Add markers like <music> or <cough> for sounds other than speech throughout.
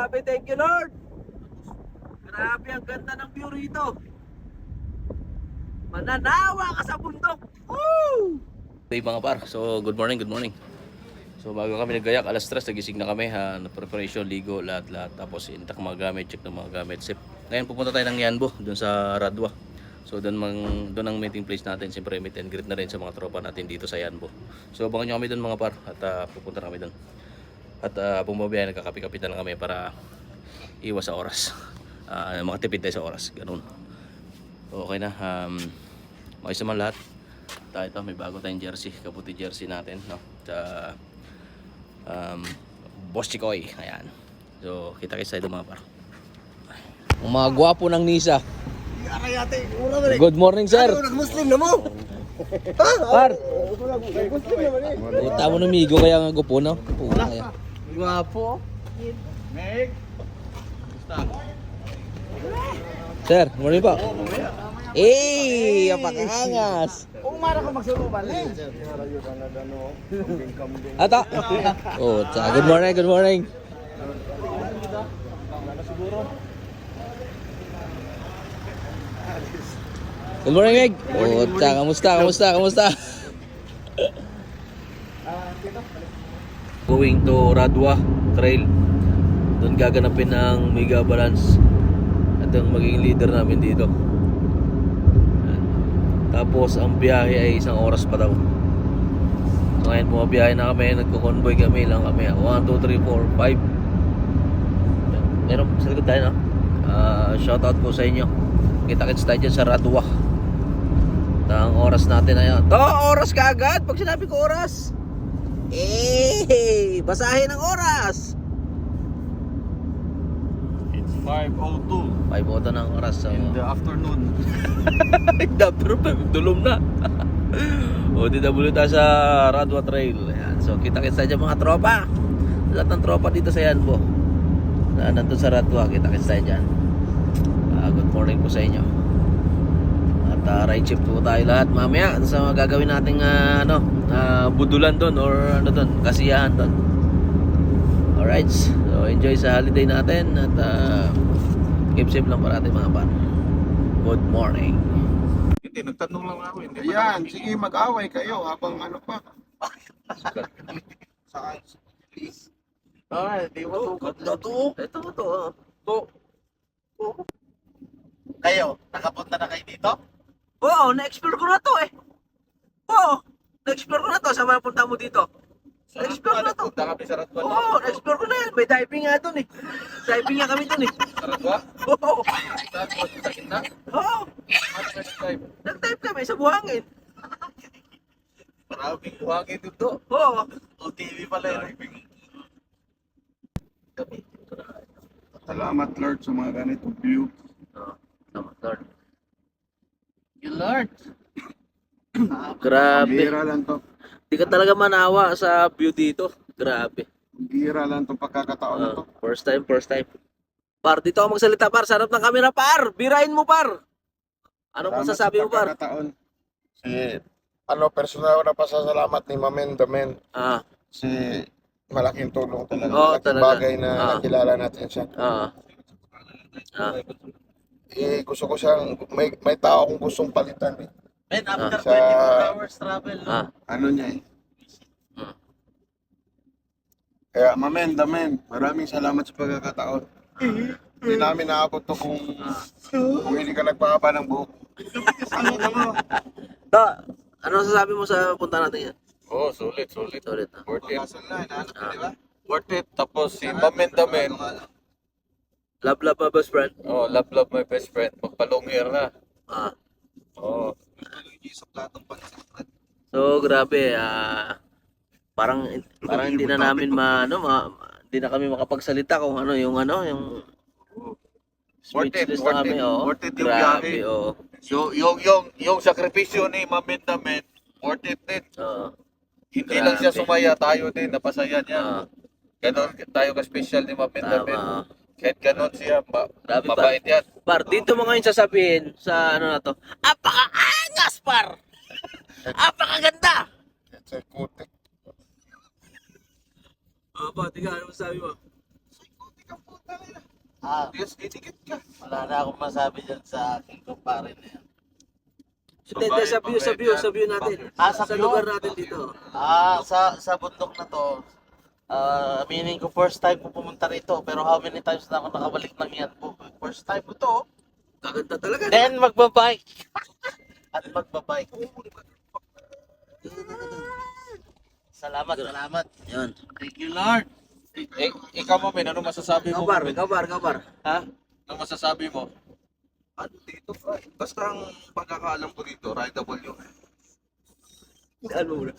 Grabe, thank you Lord. Grabe, ang ganda ng view rito. Mananawa ka sa bundok. Woo! Hey mga par, so good morning, good morning. So bago kami naggayak, alas 3, nagising na kami, ha, na preparation, ligo, lahat-lahat. Tapos intak mga gamit, check ng mga gamit. Sip. Ngayon pupunta tayo ng Yanbo, dun sa Radwa. So doon mang doon ang meeting place natin, siyempre meet and greet na rin sa mga tropa natin dito sa Yanbo. So abangan nyo kami doon mga par at ah, pupunta kami doon. At uh, bumabiyahe, nagkakapi-kapi na lang kami para iwas sa oras. Ah, makatipid tayo sa oras, ganun. Okay na, um, maayos naman lahat. Tayo ito, may bago tayong jersey, kaputi jersey natin, no? Sa um, Boss Chikoy, ayan. So, kita-kita tayo mga par. Ang mga gwapo ng Nisa. Good morning, sir. Nag-Muslim na mo. Par, Muslim puta mo ng migo kaya nga gupo, no? Puta kaya. Gwapo. Meg. Sir, morning po. Eh, apakaangas. Kung mara ka magsuluban eh. Ata. Oh, tsa. Good morning, good morning. Good morning, Meg. Oh, tsa. Kamusta, kamusta, kamusta? Going to Radwa Trail. Doon gaganapin ang Mega Balance at ang magiging leader namin dito. Tapos ang biyahe ay isang oras pa daw. So ngayon bumabiyahe na kami, nagko-convoy kami lang kami. 1, 2, 3, 4, 5. Meron sa likod tayo no? Ah, shoutout po sa inyo. Kita-kits tayo dyan sa Radwa. At ang oras natin na yan. To, oras ka agad! Pag sinabi ko oras. Eh, basahin ang oras. It's 5.02 5 oto ng oras. So, in the afternoon. Dapper pa, dulong na. <laughs> o, DW tayo sa Radwa Trail. Ayan. So, kita-kits tayo dyan mga tropa. Lahat ng tropa dito sa Yanbo. Na nandun sa Radwa, kita-kits tayo dyan. Ah, good morning po sa inyo. At ah, ride shift po tayo lahat mamaya sa mga gagawin nating ah, ano, ah, budulan doon or ano doon, kasiyahan doon. Alright, so enjoy sa holiday natin at ah, keep safe lang parati mga pan. Good morning. Hindi, nagtanong lang ako. Hindi Ayan, sige mag-away kayo habang ano pa. Saan? Please. Ah, hindi mo Ito, ito, ito, ito. Kayo, nakapunta na kayo dito? Oo, na-explore ko na to eh. Oo, na-explore ko na to. Saan punta mo dito? Na-explore ko na to. Punta kami sa Ratwa. Oo, na-explore ko na yan. May diving nga doon eh. Diving nga kami doon eh. Sa Ratwa? Oo, Sa sa gitna? oo. Nag-dive? Nag-dive kami sa buhangin. Maraming buhangin dito. Oo. OTV pala yun. Salamat Lord sa mga ganitong view. Oo, tama, Lord. You Lord. Grabe. Bira lang to. Di ka talaga manawa sa view dito. Grabe. Bira lang to pagkakataon na to. Ah, first time, first time. Par, dito ako magsalita, par. Sa harap ng camera, par. Birain mo, par. Ano Salamat masasabi sa mo, par? pagkakataon. Si, ano, personal ko na pasasalamat ni Mamen Damen. Ah, Si, malaking tulong talaga. Oo, malaking talaga. bagay na Ah. nakilala natin siya. ah. Ah, Eh, gusto ko siyang, may, may tao akong gustong palitan eh. Men, after Sa- 24 hours travel, ah. ano niya eh. Hmm. Kaya, mamen, damen, maraming salamat sa pagkakataon. Hindi namin naabot to kung, kung hindi ka nagpahaba ng buhok. <laughs> ano na mo? Ano masasabi mo sa punta natin yan? Oh, sulit, sulit. Sorry, ah. Worth it. na, inaanap Ah. di ba? Worth it. Tapos si Mamen Damen. Love, love, my best friend. Oh, love, love my best friend. Magpalongir na. Ah. Oh. So, grabe, ah. parang, parang hindi na namin ma, ano, ma, hindi na kami makapagsalita kung ano, yung ano, yung Worth it, speechless worth na kami, it. oh. Worth it yung Grabe, biyahe. oh. So, yung, yung, yung sakripisyo ni Mamen Damen, worth it din. Oo. Hindi lang siya Grabe. sumaya, tayo din, napasaya niya. Ah, Ganon, tayo ka-special ni Mamen tama. Ah. Kahit ganon siya, ma- Grabe, mabait yan. Par, dito mo ngayon sasabihin sa ano na to, apaka-angas, par! <laughs> Apakaganda! It's a kutik. Ah, pa, tiga, ano masabi mo? Kutik ang puta. Ah, yes, itikit ka. Wala na akong masabi dyan sa aking kumpare na yan. Hindi, hindi, sa view, sa view, sa view natin. Ah, sa sa view? lugar natin dito. Ah, sa sa bundok na to. Ah, meaning ko first time ko pumunta rito, pero how many times na ako nakabalik ng yan po? First time ko to. Kaganda talaga. Then magbabike. <laughs> At magbabike. Salamat, salamat. Yan. Thank you, Lord. Eh, ikaw mo, men, ano masasabi mo? Kabar, men? kabar, kabar. Ha? Ano masasabi mo? Ano dito, Fry? Basta ang pagkakaalam ko dito, rideable yung... Ano muna?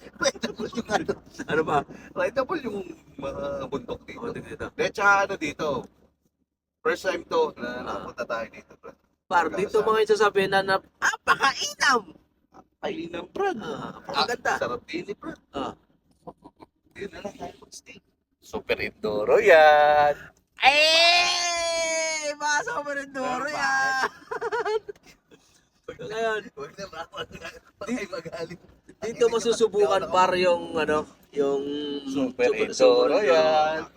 ano? Ano ba? Rideable yung mga bundok dito. Oh, dito. Tsaka ano dito, first time to na nakapunta tayo dito. Brad. Par, dito mga yung sasabihin na na, napakainam! Ay, inang Brad. Ah, napakaganda. Sarap din ni Brad. Ah. Yun na lang tayo mag-stay. Super Enduro yan. Eh! Basa mo rin duro yan! Ngayon, Huwag na bawal na. Ay, magaling. Dito masusubukan par yung ano, yung Super Enduro yan.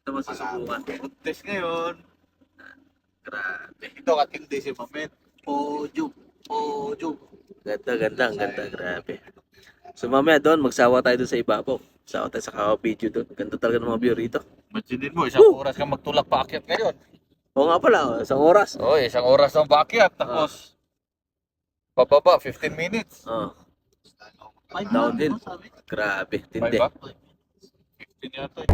Dito masusubukan. Buntis ngayon. Grabe. Ito katindi si Mamet. Pojo. Pojo. Ganda, ganda, ang ganda. Grabe. So mamaya doon, magsawa tayo doon sa ibabaw. Sawa tayo sa kawa video doon. Ganda talaga ng mga view rito. Imaginin mo, isang oras ka magtulak paakyat ngayon. Oo nga pala, oh, isang oras. Oh, isang oras ng paakyat. Tapos, pababa, 15 minutes. Oh, Five Downhill. grabe, Five tindi. ba? 15 yata. eh.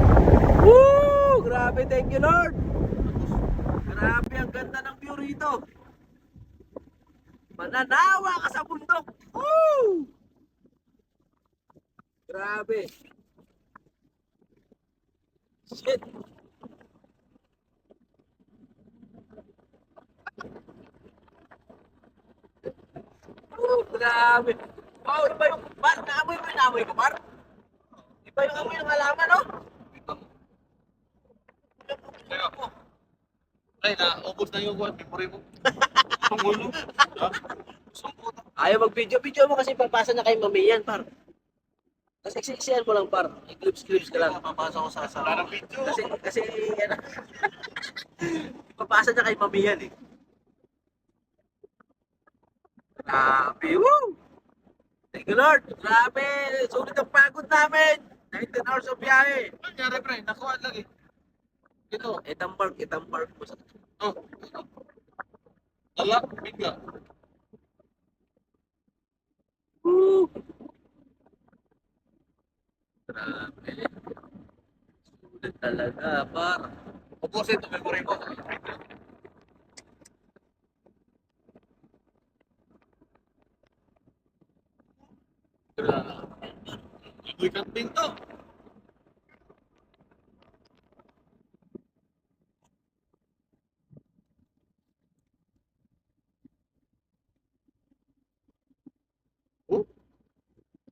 Woo! Grabe, thank you Lord! Grabe, ang ganda ng view rito. Mananawa ka sa bundok. Woo! Grabe. Shit. Oh, grabe. Oh, iba yung, par, naamoy mo yung naamoy ko, par? Iba yung amoy ng halaman, no? Ay, naubos na yung one memory mo. Pangulo. Ha? Sangkuta. Ayaw mag-video-video mo kasi papasa na kay mami yan, par. Kasi eksiksihan mo lang, par. I-clips-clips ka lang. Papasok ko sa Wala asawa. ng video. Kasi, kasi, yan. <laughs> papasa na kay mami yan, eh. Grabe, woo! Thank you, Lord. Grabe, sulit ang pagod namin. 19 hours of biyahe. Ano nangyari, pre? Nakuha lang eh. Ito. Itang park, itang park. Oh. Alak, bigla. Woo! Grabe. Sulit talaga, par. Ubusin ito, memory mo. Grabe. Amoy kambing to.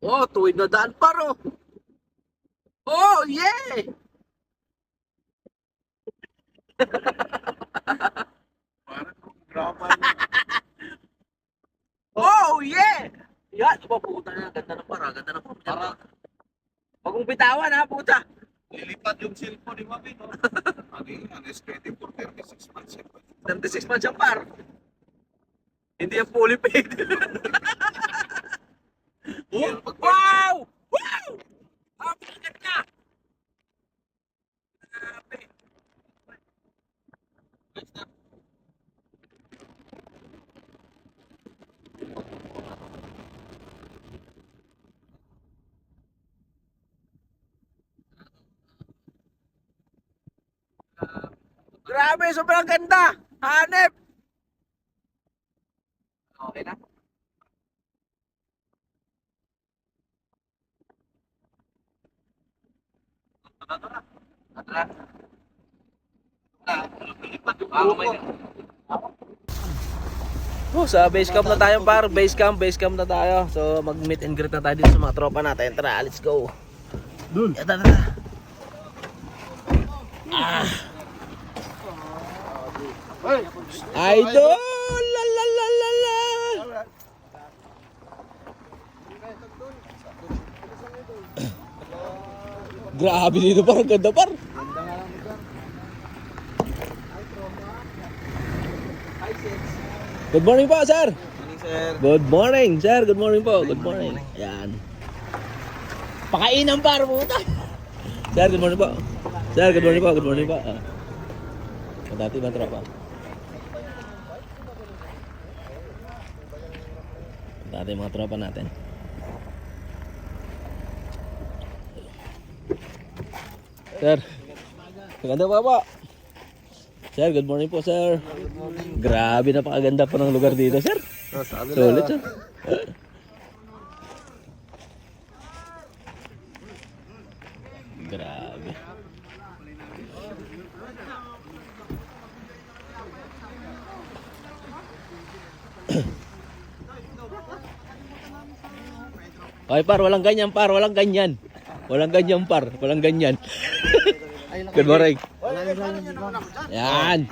Oh, tuwid na daan paro. Oh, yeah! Drama. <laughs> Oh, yeah! Yan, iba puta na, ganda ng para, ganda ng para. Para Huwag mong bitawan ha, puta. lilipad yung cellphone ni Mami, no? Ano yun? Ano is ready for 36 months. eh. 36 months yung par. Hindi yung fully paid. <laughs> <laughs> Yan, pag- wow! Wow! Ang ganda! Grabe. Grabe, sobrang ganda! Hanep! Okay na? Oh, sa base camp na tayo par, base camp, base camp na tayo. So mag meet and greet na tayo dito sa mga tropa natin. Tara, let's go. Dun. Tara, tara. Ah. Idol! La la la la! Grabe dito par, ganda par. Good morning po, sir. Good morning, sir. Good morning po. Good morning. Yan. Pakainan par puta. Sir, good morning po. Sir, good morning po. Good morning po. Ah. Dati ba tropa? Dati mga tropa natin. Sir. Maganda pa po. Sir, good morning po, sir. Grabe, napakaganda po ng lugar dito, sir. Solid, sir. Grabe. Okay, par, walang ganyan, par, walang ganyan. Walang ganyan, par, walang ganyan. <laughs> Good morning. Yan.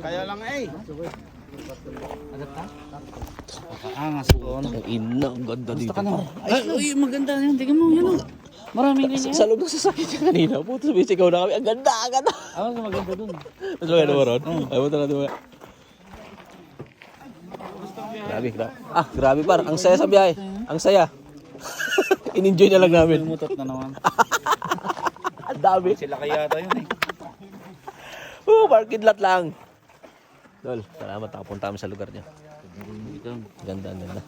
Kaya lang eh. Angas ko. Ang ina, ang ganda dito. Ay, uy, maganda yun. Tingnan mo, yun. oh. Maraming ganyan. sa loob ng sasakyan niya kanina, puto sumisigaw na kami. Ang ganda, ang ganda. Ah, maganda dun. Mas maganda mo ron? Ay, mo talaga mo. Grabe, grabe. Ah, grabe par. Ang saya sa biyahe. Ang saya. In-enjoy na lang namin. Lumutot na naman. <laughs> Ang dami. Sila kaya yun eh. Oh, parking lot lang. Dol, salamat nakapunta kami sa lugar niya. Ganda, ganda.